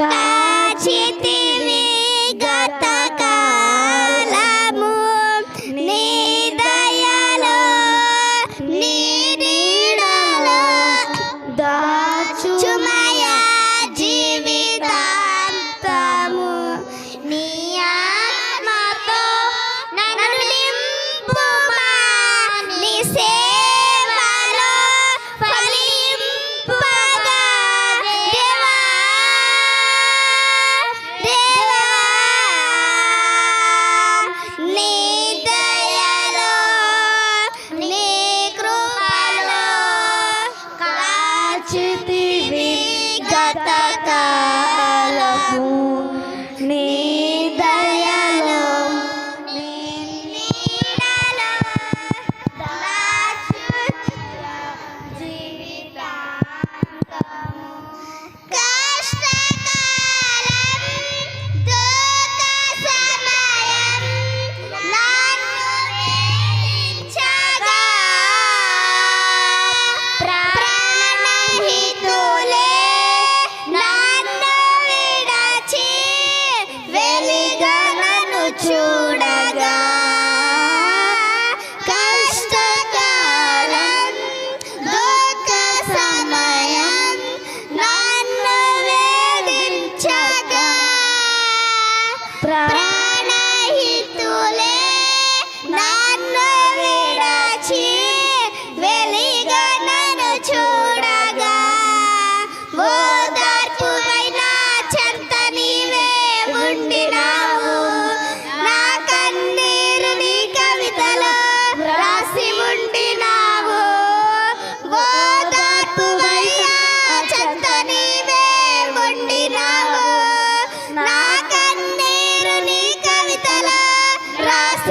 Bye. Tata. చూడగా కష్టకాలం దుఃఖ సమయం నన్ను వేధించగా. ప్రాణహితులే నన్ను విడచి వెలిగా నన్ను చూడగా. ఓదార్పువైన చెంత నీవే ఉండినా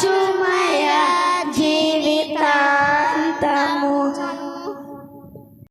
to my